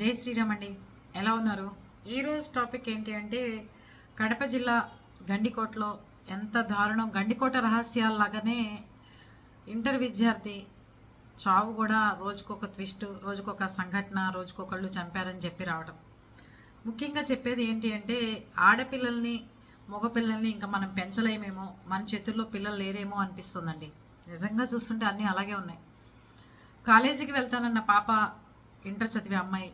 జై శ్రీరామ్ అండి. ఎలా ఉన్నారు? ఈరోజు టాపిక్ ఏంటి అంటే కడప జిల్లా గండికోటలో ఎంత దారుణం గండికోట రహస్యాల్లాగానే ఇంటర్ విద్యార్థి చావు కూడా రోజుకొక ట్విస్ట్ రోజుకొక సంఘటన రోజుకొకళ్ళు చంపారని చెప్పి రావడం. ముఖ్యంగా చెప్పేది ఏంటి అంటే ఆడపిల్లల్ని మగపిల్లల్ని ఇంకా మనం పెంచలేమేమో మన చేతుల్లో పిల్లలు లేరేమో అనిపిస్తుందండి. నిజంగా చూస్తుంటే అన్నీ అలాగే ఉన్నాయి. కాలేజీకి వెళ్తానన్న పాప ఇంటర్ చదివే అమ్మాయి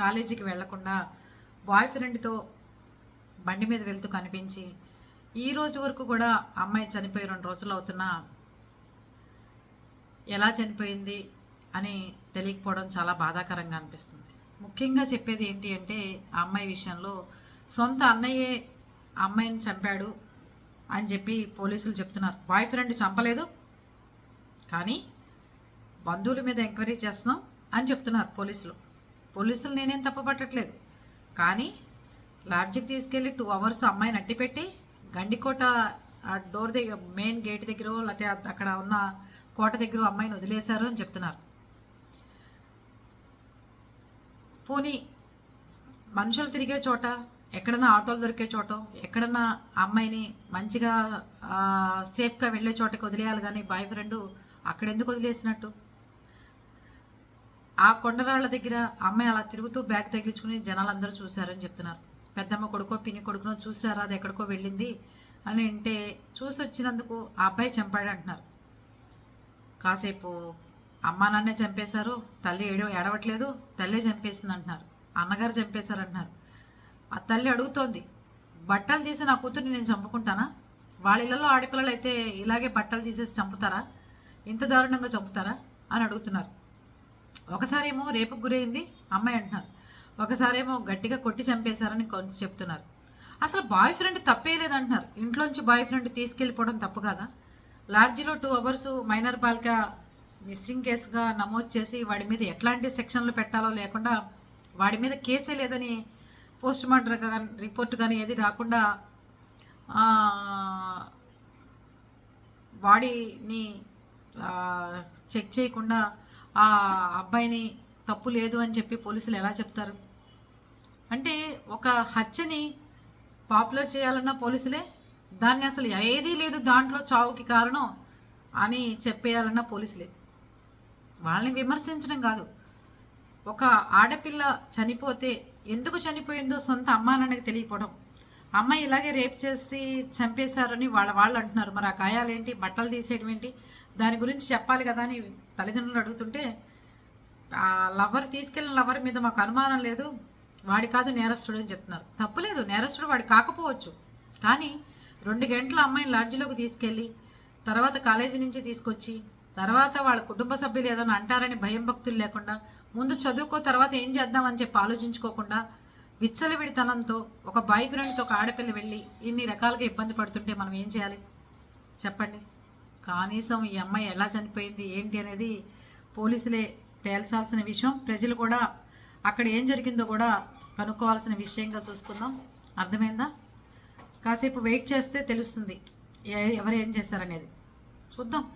కాలేజీకి వెళ్ళకుండా బాయ్ ఫ్రెండ్తో బండి మీద వెళ్తూ కనిపించి ఈ రోజు వరకు కూడా అమ్మాయి చనిపోయి రెండు రోజులు అవుతున్నా ఎలా చనిపోయింది అని తెలియకపోవడం చాలా బాధాకరంగా అనిపిస్తుంది. ముఖ్యంగా చెప్పేది ఏంటి అంటే ఆ అమ్మాయి విషయంలో సొంత అన్నయ్యే అమ్మాయిని చంపాడు అని చెప్పి పోలీసులు చెప్తున్నారు. బాయ్ ఫ్రెండ్ చంపలేదు కానీ బంధువుల మీద ఎంక్వైరీ చేస్తున్నాం అని చెప్తున్నారు పోలీసులు. పోలీసులు నేనేం తప్పపట్టట్లేదు. కానీ లాడ్జికి తీసుకెళ్ళి టూ అవర్స్ అమ్మాయిని అట్టిపెట్టి గండికోట ఆ డోర్ దగ్గర మెయిన్ గేట్ దగ్గర లేకపోతే అక్కడ ఉన్న కోట దగ్గర అమ్మాయిని వదిలేశారు అని చెప్తున్నారు. పోనీ మనుషులు తిరిగే చోట ఎక్కడన్నా ఆటోలు దొరికే చోట ఎక్కడన్నా అమ్మాయిని మంచిగా సేఫ్గా వెళ్ళే చోటకి వదిలేయాలి కానీ బాయ్ ఫ్రెండ్ అక్కడ ఎందుకు వదిలేసినట్టు? ఆ కొండరాళ్ళ దగ్గర అమ్మాయి అలా తిరుగుతూ బ్యాగ్ తగిలించుకుని జనాలందరూ చూశారని చెప్తున్నారు. పెద్దమ్మ కొడుకో పిన్ని కొడుకునో చూసారా అది ఎక్కడికో వెళ్ళింది అని అంటే చూసి వచ్చినందుకు ఆ అబ్బాయి చంపాడు అంటున్నారు. కాసేపు అమ్మా నాన్నే చంపేశారు తల్లి ఏడవ ఏడవట్లేదు తల్లే చంపేసింది అంటున్నారు. అన్నగారు చంపేశారు అంటున్నారు. ఆ తల్లి అడుగుతోంది బట్టలు తీసి నా కూతుర్ని నేను చంపుకుంటానా? వాళ్ళ ఇళ్ళలో ఆడపిల్లలు అయితే ఇలాగే బట్టలు తీసేసి చంపుతారా? ఇంత దారుణంగా చంపుతారా? అని అడుగుతున్నారు. ఒకసారేమో రేపు గురైంది అమ్మాయి అంటున్నారు. ఒకసారేమో గట్టిగా కొట్టి చంపేశారని కొంచెం చెప్తున్నారు. అసలు బాయ్ ఫ్రెండ్ తప్పే లేదంటున్నారు. ఇంట్లోంచి బాయ్ ఫ్రెండ్ తీసుకెళ్ళిపోవడం తప్పు కదా? లాడ్జిలో టూ అవర్స్ మైనర్ బాలిక మిస్సింగ్ కేసుగా నమోదు చేసి వాడి మీద ఎట్లాంటి సెక్షన్లు పెట్టాలో లేకుండా వాడి మీద కేసే లేదని పోస్ట్ మార్టం కానీ రిపోర్ట్ కానీ ఏది రాకుండా బాడీని చెక్ చేయకుండా ఆ అబ్బాయిని తప్పు లేదు అని చెప్పి పోలీసులు ఎలా చెప్తారు? అంటే ఒక హత్యని పాపులర్ చేయాలన్న పోలీసులే దాన్ని అసలు ఏదీ లేదు దాంట్లో చావుకి కారణం అని చెప్పేయాలన్న పోలీసులే. వాళ్ళని విమర్శించడం కాదు. ఒక ఆడపిల్ల చనిపోతే ఎందుకు చనిపోయిందో సొంత అమ్మానాన్నకి తెలియకపోవడం. అమ్మాయి ఇలాగే రేప్ చేసి చంపేశారని వాళ్ళ వాళ్ళు అంటున్నారు. మరి ఆ గాయాలేంటి? బట్టలు తీసేయడం ఏంటి? దాని గురించి చెప్పాలి కదా అని తల్లిదండ్రులు అడుగుతుంటే ఆ లవర్ తీసుకెళ్ళిన లవర్ మీద మాకు అనుమానం లేదు. వాడి కాదు నేరస్తుడు అని చెప్తున్నారు. తప్పులేదు నేరస్తుడు వాడు కాకపోవచ్చు. కానీ రెండు గంటల అమ్మాయిని లాడ్జిలోకి తీసుకెళ్ళి తర్వాత కాలేజీ నుంచి తీసుకొచ్చి తర్వాత వాళ్ళ కుటుంబ సభ్యులు ఏదైనా అంటారని భయం భక్తులు లేకుండా ముందు చదువుకో తర్వాత ఏం చేద్దామని చెప్పి ఆలోచించుకోకుండా విచ్చలవిడితనంతో ఒక బాయ్ ఫ్రెండ్తో ఒక ఆడపిల్ల వెళ్ళి ఇన్ని రకాలుగా ఇబ్బంది పడుతుంటే మనం ఏం చేయాలి? చెప్పండి. కనీసం ఈ అమ్మాయి ఎలా చనిపోయింది? ఏంటి అనేది పోలీసులే తేల్చాల్సిన విషయం. ప్రజలు కూడా అక్కడ ఏం జరిగిందో కూడా కనుక్కోవాల్సిన విషయంగా చూసుకుందాం. అర్థమైందా? కాసేపు వెయిట్ చేస్తే తెలుస్తుంది. ఎవరు ఏం చేశారనేది. చూద్దాం.